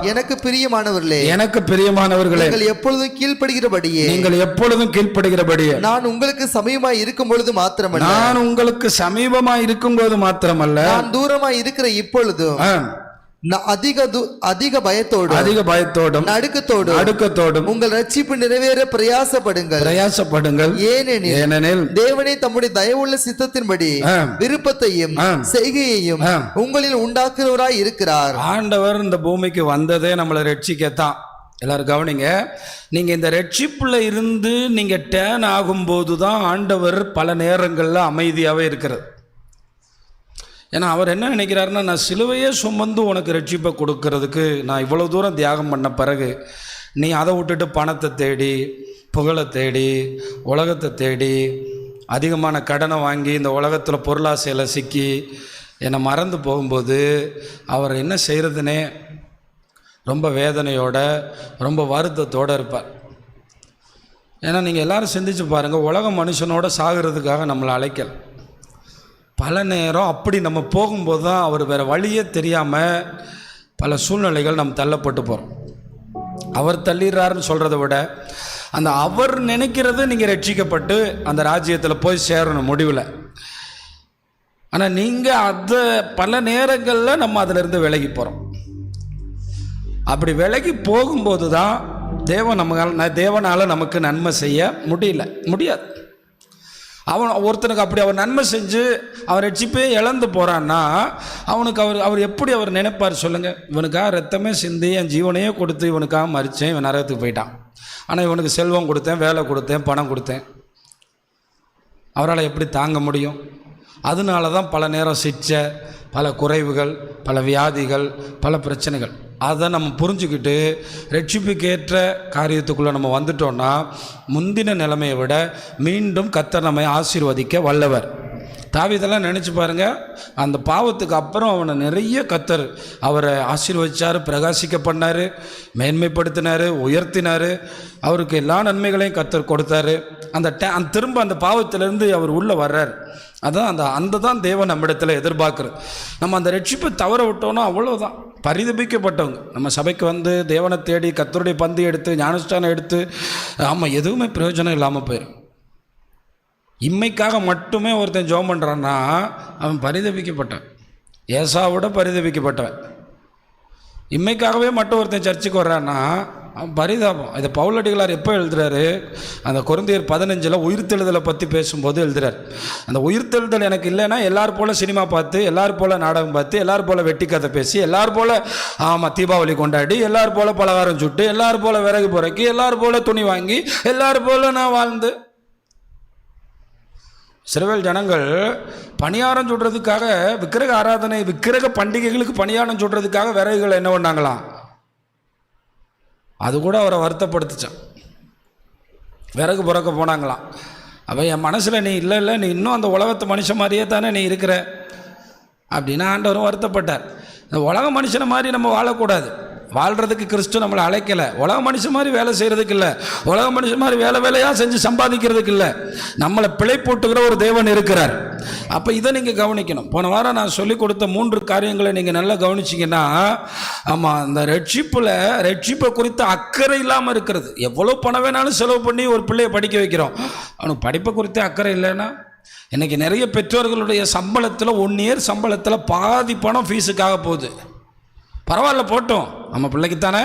எனக்கு பிரியமானவர்களே எனக்கு பிரியமானவர்களே நீங்கள் எப்பொழுதும் கீழ்ப்படுகிறபடியே நீங்கள் எப்பொழுதும் கீழ்ப்படுகிறபடியே நான் உங்களுக்கு சமயமாய் இருக்கும் பொழுது மாத்திரமல்ல. நான் உங்களுக்கு சமீபமா இருக்கும்போது மாத்திரமல்ல. நான் தூரமாய் இருக்கிற இப்பொழுதும் அதிக அதிக பயத்தோடு அதிக பயத்தோடும் நடுக்கத்தோடு அடுக்கத்தோடும் உங்கள் ரட்சிப்பு நிறைவேற பிரயாசப்படுங்கள் பிரயாசப்படுங்கள் ஏனெனில் ஏனெனில் தேவனே தம்முடைய தயவுள்ள சித்தத்தின்படி. விருப்பத்தையும். செய்கையையும். உங்களில் உண்டாக்குறவராய் இருக்கிறார் ஆண்டவர் இந்த பூமிக்கு வந்ததே நம்மளை ரட்சிக்கத்தான் எல்லாரும் கவனிங்க நீங்க இந்த ரட்சிப்புல இருந்து நீங்க டேன் ஆகும்போது தான் ஆண்டவர் பல நேரங்களில் அமைதியாகவே இருக்கிறது ஏன்னா அவர் என்ன நினைக்கிறாருன்னா நான் சிலுவையே சுமந்து உனக்கு ரட்சிப்பை கொடுக்கறதுக்கு நான் இவ்வளோ தூரம் தியாகம் பண்ண பிறகு நீ அதை விட்டுட்டு பணத்தை தேடி புகழை தேடி உலகத்தை தேடி அதிகமான கடனை வாங்கி இந்த உலகத்தில் பொருளாசையில் சிக்கி என்னை மறந்து போகும்போது அவர் என்ன செய்கிறதுனே ரொம்ப வேதனையோட ரொம்ப வருத்தத்தோடு இருப்பார். ஏன்னா நீங்கள் எல்லோரும் சிந்திச்சு பாருங்கள் உலக மனுஷனோட சாகிறதுக்காக நம்மளை அழைக்கலை. பல நேரம் அப்படி நம்ம போகும்போது தான் அவர் வேறு வழியே தெரியாமல் பல சூழ்நிலைகள் நம்ம தள்ளப்பட்டு போகிறோம் அவர் தள்ளிடுறாருன்னு சொல்கிறத விட அந்த அவர் நினைக்கிறது நீங்கள் ரட்சிக்கப்பட்டு அந்த ராஜ்யத்தில் போய் சேரணும் முடிவில். ஆனால் நீங்கள் அதை பல நேரங்களில் நம்ம அதிலிருந்து விலகி போகிறோம் அப்படி விலகி போகும்போது தான் தேவன் நம்ம தேவனால் நமக்கு நன்மை செய்ய முடியல. முடியாது. அவன் ஒருத்தனுக்கு அப்படி அவர் நன்மை செஞ்சு அவர் ரட்சிப்பே இழந்து போகிறான்னா அவனுக்கு அவர் அவர் எப்படி அவர் நினைப்பார் சொல்லுங்கள் இவனுக்காக ரத்தமே சிந்தி என் ஜீவனையே கொடுத்து இவனுக்காக மறித்தேன் இவன் நரகத்துக்கு போயிட்டான். ஆனால் இவனுக்கு செல்வம் கொடுத்தேன் வேலை கொடுத்தேன் பணம் கொடுத்தேன். அவரால் எப்படி தாங்க முடியும்? அதனால தான் பல நேரம் சிச்சை பல குறைவுகள் பல வியாதிகள் பல பிரச்சனைகள். அதை நம்ம புரிஞ்சுக்கிட்டு ரட்சிப்புக்கேற்ற காரியத்துக்குள்ளே நம்ம வந்துட்டோம்னா முந்தின நிலைமையை விட மீண்டும் கத்தர் நம்மை ஆசீர்வதிக்க வல்லவர். தாவிதெல்லாம் நினச்சி பாருங்க. அந்த பாவத்துக்கு அப்புறம் அவனை நிறைய கத்தர் அவரை ஆசீர்வதிச்சார் பிரகாசிக்க பண்ணார் மேன்மைப்படுத்தினார் உயர்த்தினார். அவருக்கு எல்லா நன்மைகளையும் கத்தர் கொடுத்தாரு. அந்த டே திரும்ப அந்த பாவத்திலேருந்து அவர் உள்ளே வர்றார். அதான் அந்த அந்த தான் தேவன் நம்மிடத்தில் எதிர்பார்க்குறது. நம்ம அந்த ரட்சிப்பை தவற விட்டோன்னா அவ்வளோதான் பரிதபிக்கப்பட்டவங்க. நம்ம சபைக்கு வந்து தேவனை தேடி கத்தருடைய பந்து எடுத்து ஞானஸ்தானம் எடுத்து ஆமாம் எதுவுமே பிரயோஜனம் இல்லாமல் போயிடும் இம்மைக்காக மட்டுமே ஒருத்தன் ஜெபம் பண்ணுறான்னா அவன் பரிதபிக்கப்பட்டான் ஏசாவோட பரிதபிக்கப்பட்டவன். இம்மைக்காகவே மட்டும் ஒருத்தன் சர்ச்சுக்கு வர்றான்னா பரிதாபம். இதை பவுலடிகளார் எப்போ எழுதுறாரு? அந்த குழந்தையர் பதினஞ்சில் உயிர்த்தெழுதலை பற்றி பேசும்போது எழுதுறார். அந்த உயிர்த்தெழுதல் எனக்கு இல்லைன்னா எல்லாரும் போல் சினிமா பார்த்து எல்லாரும் போல் நாடகம் பார்த்து எல்லாரும் போல் வெட்டி கதை பேசி எல்லாரும் போல் ஆமாம் தீபாவளி கொண்டாடி எல்லாரும் போல் பலகாரம் சுட்டு எல்லாரும் போல் விறகு புறக்கி எல்லாரும் போல் துணி வாங்கி எல்லாரும் போல் நான் வாழ்ந்து. சிறுவேல் ஜனங்கள் பணியாரம் சுடுறதுக்காக விக்கிரக ஆராதனை விக்கிரக பண்டிகைகளுக்கு பணியாரம் சுடுறதுக்காக விறகுகள் என்ன பண்ணாங்களாம்? அது கூட அவரை வருத்தப்படுத்துச்சான் விறகு புறக்க போனாங்களாம். அப்போ என் மனசில் நீ இல்லை இல்லை நீ இன்னும் அந்த உலகத்து மனுஷன் மாதிரியே தானே நீ இருக்கிற? அப்படின்னு ஆண்டவரும் வருத்தப்பட்டார். இந்த உலக மனுஷனை மாதிரி நம்ம வாழக்கூடாது. வாழ்கிறதுக்கு கிறிஸ்து நம்மளை அழைக்கலை. உலக மனுஷன் மாதிரி வேலை செய்கிறதுக்கு இல்லை. உலக மனுஷன் மாதிரி வேலை வேலையாக செஞ்சு சம்பாதிக்கிறதுக்கு இல்லை. நம்மளை பிழை போட்டுக்கிற ஒரு தேவன் இருக்கிறார். அப்போ இதை நீங்கள் கவனிக்கணும். போன வாரம் நான் சொல்லிக் கொடுத்த மூன்று காரியங்களை நீங்கள் நல்லா கவனிச்சிங்கன்னா ஆமாம் அந்த ரட்சிப்பில் ரட்சிப்பை குறித்து அக்கறை இல்லாமல் இருக்கிறது. எவ்வளோ பணம் வேணாலும் செலவு பண்ணி ஒரு பிள்ளையை படிக்க வைக்கிறோம். அவனுக்கு படிப்பை குறித்து அக்கறை இல்லைன்னா இன்றைக்கி நிறைய பெற்றோர்களுடைய சம்பளத்தில் ஒன் இயர் சம்பளத்தில் பாதி பணம் ஃபீஸுக்காக போகுது. பரவாயில்ல போட்டோம். நம்ம பிள்ளைக்கு தானே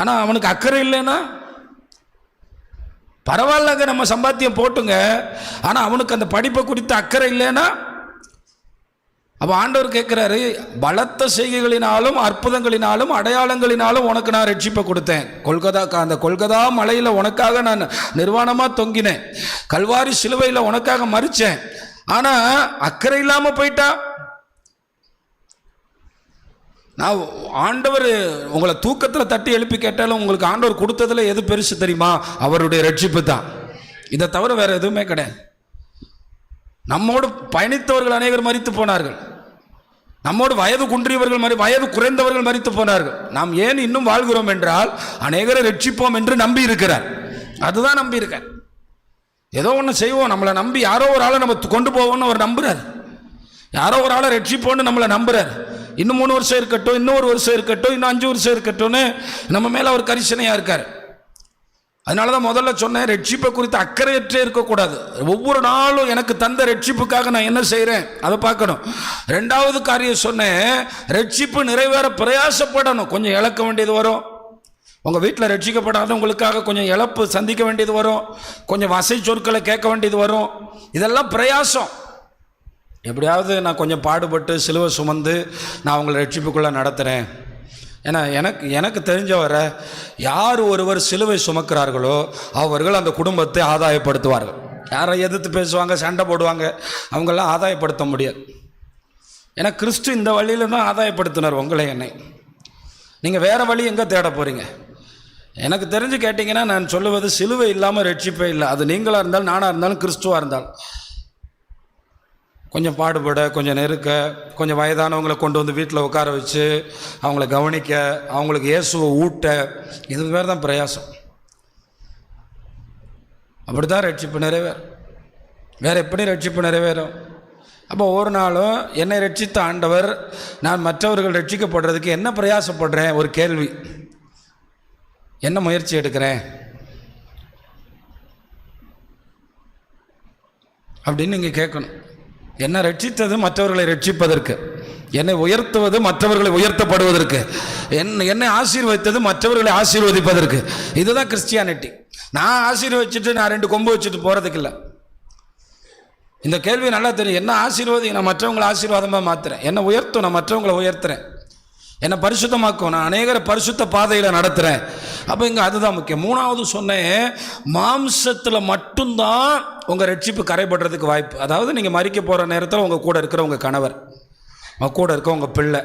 ஆனால் அவனுக்கு அக்கறை இல்லைன்னா? பரவாயில்லங்க நம்ம சம்பாத்தியம் போட்டுங்க. ஆனால் அவனுக்கு அந்த படிப்பை குறித்து அக்கறை இல்லைன்னா? அப்போ ஆண்டவர் கேட்குறாரு பலத்த செய்கைகளினாலும் அற்புதங்களினாலும் அடையாளங்களினாலும் உனக்கு நான் ரட்சிப்பை கொடுத்தேன். கொல்கதா அந்த கொல்கதா மலையில் உனக்காக நான் நிர்வாணமாக தொங்கினேன். கல்வாரி சிலுவையில் உனக்காக மறித்தேன் ஆனால் அக்கறை இல்லாமல் போயிட்டா? நான் ஆண்டவர் உங்களை தூக்கத்தில் தட்டி எழுப்பி கேட்டாலும் உங்களுக்கு ஆண்டவர் கொடுத்ததுல எது பெருசு தெரியுமா? அவருடைய ரட்சிப்பு தான். இதை தவிர வேறு எதுவுமே கிடையாது. நம்மோடு பயணித்தவர்கள் அநேகர் மறித்து போனார்கள். நம்மோடு வயது குன்றியவர்கள் மறி வயது குறைந்தவர்கள் மறித்து போனார்கள். நாம் ஏன் இன்னும் வாழ்கிறோம் என்றால் அநேகரை ரட்சிப்போம் என்று நம்பி இருக்கிறார். அதுதான் நம்பி இருக்கார். ஏதோ ஒன்று செய்வோம். நம்மளை நம்பி யாரோ ஒரு ஆளை நம்ம கொண்டு போவோம்னு அவர் நம்புறார். யாரோ ஒரு ஆளை ரட்சிப்போன்னு நம்மளை நம்புறாரு. இன்னும் மூணு வருஷம் இருக்கட்டும் இன்னும் ஒரு வருஷம் இருக்கட்டும் இன்னும் அஞ்சு வருஷம் இருக்கட்டும்னு நம்ம மேலே அவர் கரிசனையாக இருக்கார். அதனால தான் முதல்ல சொன்னேன் ரட்சிப்பை குறித்து அக்கறையற்றே இருக்கக்கூடாது. ஒவ்வொரு நாளும் எனக்கு தந்த ரட்சிப்புக்காக நான் என்ன செய்கிறேன் அதை பார்க்கணும். ரெண்டாவது காரியம் சொன்னேன் ரட்சிப்பு நிறைவேற பிரயாசப்படணும். கொஞ்சம் இழக்க வேண்டியது வரும். உங்கள் வீட்டில் ரட்சிக்கப்படாதவங்களுக்காக கொஞ்சம் இழப்பு சந்திக்க வேண்டியது வரும். கொஞ்சம் வசை சொற்களை கேட்க வேண்டியது வரும். இதெல்லாம் பிரயாசம். எப்படியாவது நான் கொஞ்சம் பாடுபட்டு சிலுவை சுமந்து நான் அவங்களை ரட்சிப்புக்குள்ளே நடத்துகிறேன் ஏன்னா எனக்கு எனக்கு தெரிஞ்சவரை யார் ஒருவர் சிலுவை சுமக்கிறார்களோ அவர்கள் அந்த குடும்பத்தை ஆதாயப்படுத்துவார்கள். யாரை எதிர்த்து பேசுவாங்க சண்டை போடுவாங்க அவங்களாம் ஆதாயப்படுத்த முடியாது. ஏன்னா கிறிஸ்து இந்த வழியில் தான் ஆதாயப்படுத்தினார் உங்களை என்னை. நீங்கள் வேறு வழி எங்கே தேட போகிறீங்க எனக்கு தெரிஞ்சு கேட்டிங்கன்னா நான் சொல்லுவது சிலுவை இல்லாமல் ரட்சிப்பே இல்லை. அது நீங்களாக இருந்தாலும் நானாக இருந்தாலும் கிறிஸ்துவாக இருந்தாலும் கொஞ்சம் பாடுபட கொஞ்சம் நெருக்க கொஞ்சம் வயதானவங்களை கொண்டு வந்து வீட்டில் உட்கார வச்சு அவங்கள கவனிக்க அவங்களுக்கு இயேசுவை ஊட்ட இது மாதிரி தான் பிரயாசம். அப்படி தான் ரட்சிப்பு நிறைவேறும். வேறு எப்படி ரட்சிப்பு நிறைவேறும்? அப்போ ஒரு நாளும் என்னை ரட்சித்த ஆண்டவர் நான் மற்றவர்கள் ரட்சிக்கப்படுறதுக்கு என்ன பிரயாசப்படுறேன்? ஒரு கேள்வி. என்ன முயற்சி எடுக்கிறேன்? அப்படின்னு நீங்கள் கேட்கணும். என்னை ரட்சித்தது மற்றவர்களை ரட்சிப்பதற்கு. என்னை உயர்த்துவது மற்றவர்களை உயர்த்தப்படுவதற்கு. என் என்னை ஆசீர்வதித்தது மற்றவர்களை ஆசீர்வதிப்பதற்கு. இதுதான் கிறிஸ்டியானிட்டி. நான் ஆசீர்வதிச்சுட்டு நான் ரெண்டு கொம்பு வச்சுட்டு போகிறதுக்கு இல்லை. இந்த கேள்வி நல்லா தெரியும். என்ன ஆசீர்வாதி? நான் மற்றவங்களை ஆசீர்வாதமாக மாற்றுறேன் என்னை உயர்த்தும் நான் மற்றவங்களை உயர்த்துறேன். என்னை பரிசுத்தமாக்கும். நான் அநேகரை பரிசுத்த பாதையில் நடத்துகிறேன் அப்போ இங்கே அதுதான் முக்கியம். மூணாவது சொன்னேன் மாம்சத்தில் மட்டும்தான் உங்கள் ரட்சிப்பு கரைபடுறதுக்கு வாய்ப்பு. அதாவது நீங்கள் மறிக்க போகிற நேரத்தில் உங்கள் கூட இருக்கிற உங்கள் கணவர் உங்கள் கூட இருக்க உங்கள் பிள்ளை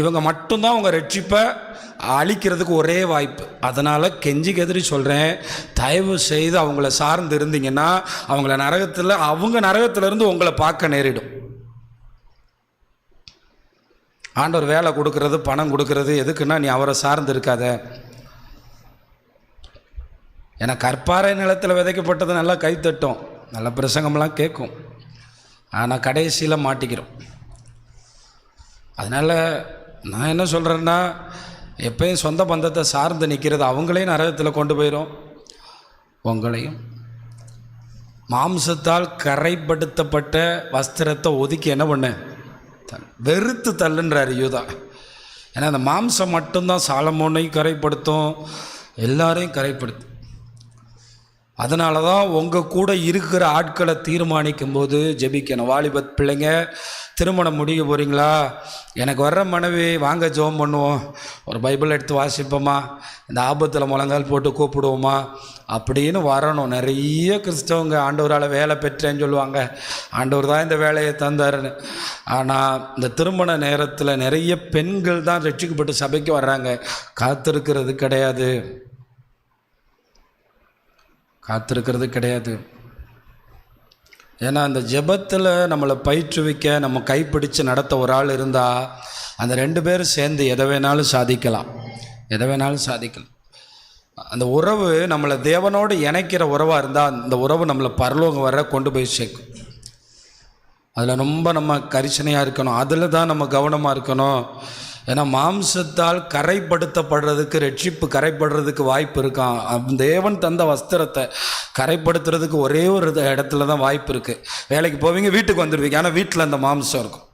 இவங்க மட்டும்தான் உங்கள் ரட்சிப்பை அழிக்கிறதுக்கு ஒரே வாய்ப்பு. அதனால் கெஞ்சி கெதிரி சொல்கிறேன் தயவு செய்து அவங்கள சார்ந்து இருந்தீங்கன்னா அவங்கள நரகத்தில் அவங்க நரகத்திலேருந்து உங்களை பார்க்க நேரிடும். ஆண்டவர் வேலை கொடுக்கறது பணம் கொடுக்கறது எதுக்குன்னா நீ அவரை சார்ந்து இருக்காத. ஏன்னா கற்பாறை நிலத்தில் விதைக்கப்பட்டது நல்லா கைத்தட்டும். நல்ல பிரசங்கம்லாம் கேட்கும். ஆனால் கடைசியில் மாட்டிக்கிறோம். அதனால் நான் என்ன சொல்கிறேன்னா எப்பயும் சொந்த பந்தத்தை சார்ந்து நிற்கிறது அவங்களையும் நரகத்தில் கொண்டு போயிடும் உங்களையும். மாம்சத்தால் கரைப்படுத்தப்பட்ட வஸ்திரத்தை ஒதுக்கி என்ன பண்ணேன் தள்ளு வெறுத்து தள்ளுன்றார் யூதா. ஏன்னா அந்த மாம்சம் மட்டும்தான் சாலமோனையும் கரைப்படுத்தும் எல்லாரையும் கரைப்படுத்தும். அதனால தான் உங்கள் கூட இருக்கிற ஆட்களை தீர்மானிக்கும் போது ஜெபிக்கணும். வாலிபத் பிள்ளைங்க திருமணம் முடிக்க போகிறீங்களா எனக்கு வர்ற மனைவி வாங்க ஜோம் பண்ணுவோம். ஒரு பைபிள் எடுத்து வாசிப்போமா? இந்த ஆபத்தில் முழங்கால் போட்டு கூப்பிடுவோமா? அப்படின்னு வரணும். நிறைய கிறிஸ்தவங்க ஆண்டவரால் வேலை பெற்றேன்னு சொல்லுவாங்க. ஆண்டவர் தான் இந்த வேலையை தந்தாருன்னு. ஆனால் இந்த திருமண நேரத்தில் நிறைய பெண்கள் தான் ரட்சிக்கப்பட்டு சபைக்கு வர்றாங்க. காத்திருக்கிறது கிடையாது. காத்திருக்கிறது கிடையாது. ஏன்னா அந்த ஜெபத்தில் நம்மளை பயிற்றுவிக்க நம்ம கைப்பிடித்து நடத்த ஒரு ஆள் இருந்தால் அந்த ரெண்டு பேரும் சேர்ந்து எதை வேணாலும் சாதிக்கலாம். எதை வேணாலும் சாதிக்கலாம். அந்த உறவு நம்மளை தேவனோடு இணைக்கிற உறவாக இருந்தால் அந்த உறவு நம்மளை பரலோகம் வர கொண்டு போய் சேர்க்கும். அதில் ரொம்ப நம்ம கரிசனையாக இருக்கணும். அதில் தான் நம்ம கவனமாக இருக்கணும். ஏன்னா மாம்சத்தால் கரைப்படுத்தப்படுறதுக்கு ரட்சிப்பு கரைப்படுறதுக்கு வாய்ப்பு இருக்கான் அந்த தேவன் தந்த வஸ்திரத்தை கரைப்படுத்துறதுக்கு ஒரே ஒரு இடத்துல தான் வாய்ப்பு இருக்குது வேலைக்கு போவீங்க வீட்டுக்கு வந்துடுவீங்க ஆனால் வீட்டில் அந்த மாம்சம் இருக்கும்.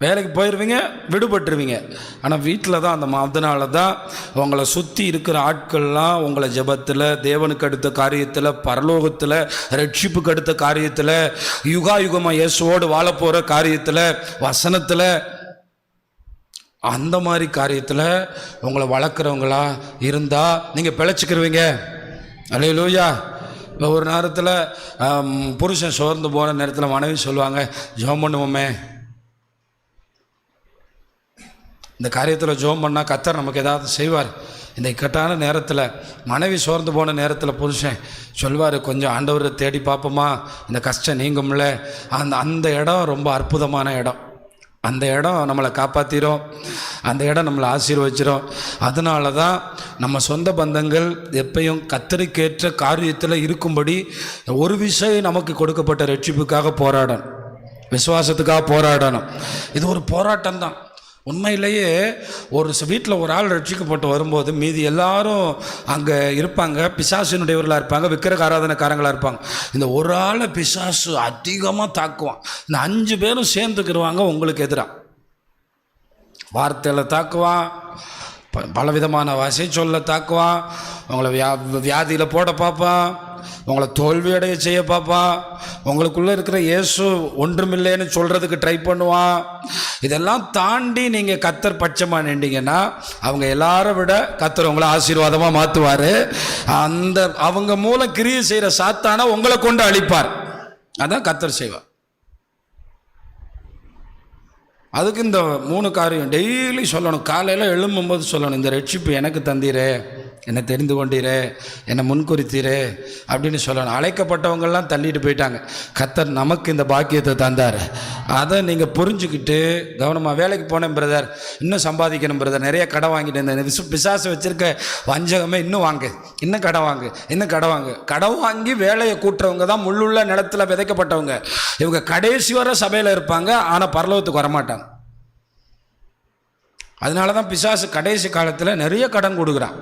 வேலைக்கு போயிடுவீங்க விடுபட்டுருவீங்க. ஆனால் வீட்டில் தான் அந்த அதனால தான் உங்களை சுற்றி இருக்கிற ஆட்கள்லாம் உங்களை ஜெபத்தில் தேவனுக்கு அடுத்த காரியத்தில் பரலோகத்தில் ரட்சிப்புக்கு அடுத்த காரியத்தில் யுகா யுகமாக இயேசுவோடு வாழ போகிற காரியத்தில் வசனத்தில் அந்த மாதிரி காரியத்தில் உங்களை வளர்க்குறவங்களா இருந்தால் நீங்கள் பிழைச்சிக்கிருவீங்க. அலே லூயா இப்போ ஒரு நேரத்தில் புருஷன் சோர்ந்து போன நேரத்தில் மனைவி சொல்லுவாங்க ஜோம் பண்ணுவோமே இந்த காரியத்தில் ஜோம் பண்ணால் கத்தர் நமக்கு ஏதாவது செய்வார். இந்த இக்கட்டான நேரத்தில் மனைவி சோர்ந்து போன நேரத்தில் புருஷன் சொல்வார் கொஞ்சம் ஆண்டவரை தேடி பார்ப்போமா இந்த கஷ்டம் நீங்கும்ல. அந்த அந்த இடம் ரொம்ப அற்புதமான இடம். அந்த இடம் நம்மளை காப்பாற்றிடும் அந்த இடம் நம்மளை ஆசீர்வச்சிடும் அதனால தான் நம்ம சொந்த பந்தங்கள் எப்பையும் கத்தரிக்கேற்ற காரியத்தில் இருக்கும்படி ஒரு விஷயம் நமக்கு கொடுக்கப்பட்ட ரட்சிப்புக்காக போராடணும். விசுவாசத்துக்காக போராடணும். இது ஒரு போராட்டம் தான் உண்மையிலேயே ஒரு வீட்டில் ஒரு ஆள் ரட்சிக்கப்பட்டு வரும்போது மீதி எல்லாரும் அங்கே இருப்பாங்க. பிசாசினுடையவர்களாக இருப்பாங்க. விக்கிரக ஆராதனைக்காரங்களாக இருப்பாங்க. இந்த ஒரு ஆளை பிசாசு அதிகமாக தாக்குவான். இந்த அஞ்சு பேரும் சேர்ந்துக்கிடுவாங்க உங்களுக்கு எதிராக வார்த்தையில் தாக்குவான். ப பலவிதமான வசை சொல்ல தாக்குவான். உங்களை வியா வியாதியில் போட பார்ப்பான். உங்களை தோல்வியடைய செய்ய பார்ப்பான் உங்களுக்குள்ளே இருக்கிற இயேசு ஒன்றுமில்லைன்னு சொல்கிறதுக்கு ட்ரை பண்ணுவான். இதெல்லாம் தாண்டி நீங்கள் கத்தர் பட்சமாக நின்றீங்கன்னா அவங்க எல்லாரை விட கத்தர் உங்களை ஆசீர்வாதமாக மாற்றுவார் அந்த அவங்க மூலம் கிரியை செய்கிற சாத்தானா உங்களை கொண்டு அழிப்பார். அதான் கத்தர் செய்வார் அதுக்கு இந்த மூணு காரியம் டெய்லி சொல்லணும். காலையில் எழும்பும்போது சொல்லணும் இந்த ரட்சிப்பு எனக்கு தந்தீரே. என்னை தெரிந்து கொண்டீரே என்னை முன்குறித்தீரே அப்படின்னு சொல்லணும். அழைக்கப்பட்டவங்கள்லாம் தள்ளிட்டு போயிட்டாங்க. கத்தர் நமக்கு இந்த பாக்கியத்தை தந்தார். அதை நீங்கள் புரிஞ்சுக்கிட்டு கவனமாக வேலைக்கு போனேன் பிரதர் இன்னும் சம்பாதிக்கணும் பிரதர் நிறைய கடை வாங்கிட்டு இந்த விசு பிசாசு வச்சுருக்க வஞ்சகமே இன்னும் வாங்கு. இன்னும் கடை வாங்கு. இன்னும் கடை வாங்கு. கடை வாங்கி வேலையை கூட்டுறவங்க தான் முள்ளுள்ள நிலத்தில் விதைக்கப்பட்டவங்க. இவங்க கடைசி வர சபையில் இருப்பாங்க ஆனால் பரலோகத்துக்கு வரமாட்டாங்க. அதனால தான் பிசாசு கடைசி காலத்தில் நிறைய கடன் கொடுக்குறான்.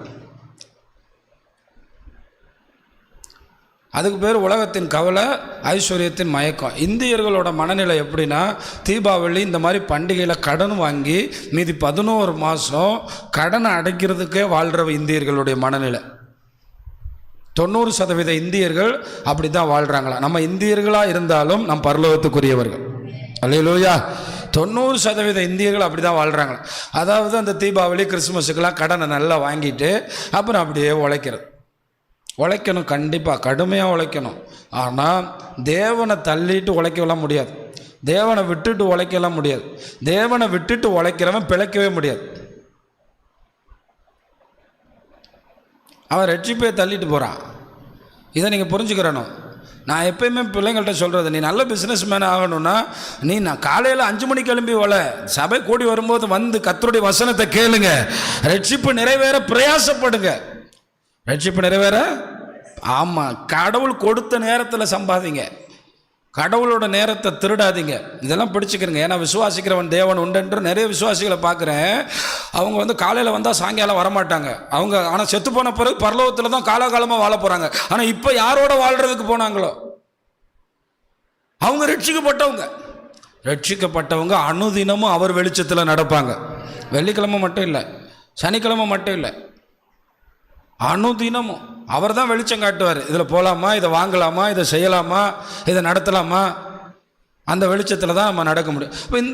அதுக்கு பேர் உலகத்தின் கவலை ஐஸ்வர்யத்தின் மயக்கம். இந்தியர்களோட மனநிலை எப்படின்னா தீபாவளி இந்த மாதிரி பண்டிகையில் கடன் வாங்கி மீதி பதினோரு மாதம் கடனை அடைக்கிறதுக்கே வாழ்கிற இந்தியர்களுடைய மனநிலை. தொண்ணூறு சதவீத இந்தியர்கள் அப்படி தான் வாழ்கிறாங்களா நம்ம இந்தியர்களாக இருந்தாலும் நம் பரலோகத்துக்குரியவர்கள். அல்லையிலோயா தொண்ணூறு சதவீத இந்தியர்கள் அப்படி தான் வாழ்கிறாங்களா அதாவது அந்த தீபாவளி கிறிஸ்மஸுக்கெல்லாம் கடனை நல்லா வாங்கிட்டு அப்புறம் அப்படியே உழைக்கிறது. உழைக்கணும் கண்டிப்பாக கடுமையாக உழைக்கணும். ஆனால் தேவனை தள்ளிட்டு உழைக்கலாம் முடியாது. தேவனை விட்டுட்டு உழைக்கலாம் முடியாது. தேவனை விட்டுட்டு உழைக்கிறவன் பிழைக்கவே முடியாது. அவன் ரட்சிப்பை தள்ளிட்டு போகிறான் இதை நீங்கள் புரிஞ்சுக்கிறணும். நான் எப்பயுமே பிள்ளைங்கள்ட்ட சொல்கிறது நீ நல்ல பிஸ்னஸ் மேன் ஆகணும்னா நீ நான் காலையில் அஞ்சு மணிக்கு கிளம்பி வள. சபை கூடி வரும்போது வந்து கத்தருடைய வசனத்தை கேளுங்க. ரட்சிப்பு நிறைவேற பிரயாசப்படுங்க. ரட்சிப்பு நிறைவேற ஆமாம் கடவுள் கொடுத்த நேரத்தில் சம்பாதிங்க. கடவுளோட நேரத்தை திருடாதீங்க. இதெல்லாம் பிடிச்சிக்கிறங்க. ஏன்னா விசுவாசிக்கிறவன் தேவன் உண்டுன்ற நிறைய விசுவாசிகளை பார்க்குறேன். அவங்க வந்து காலையில் வந்தால் சாயங்காலம் வரமாட்டாங்க. அவங்க ஆனால் செத்து போன பிறகு பரலோகத்தில் தான் காலாகாலமாக வாழ போகிறாங்க ஆனால் இப்போ யாரோட வாழ்கிறதுக்கு போனாங்களோ? அவங்க ரட்சிக்கப்பட்டவங்க. ரட்சிக்கப்பட்டவங்க அனுதினமும் அவர் வெளிச்சத்தில் நடப்பாங்க. வெள்ளிக்கிழமை மட்டும் இல்லை சனிக்கிழமை மட்டும் இல்லை அனுதினமும். அவர் தான் வெளிச்சம் காட்டுவார். இதில் போகலாமா இதை வாங்கலாமா? இதை செய்யலாமா? இதை நடத்தலாமா? அந்த வெளிச்சத்தில் தான் நம்ம நடக்க முடியும். இப்போ இந்த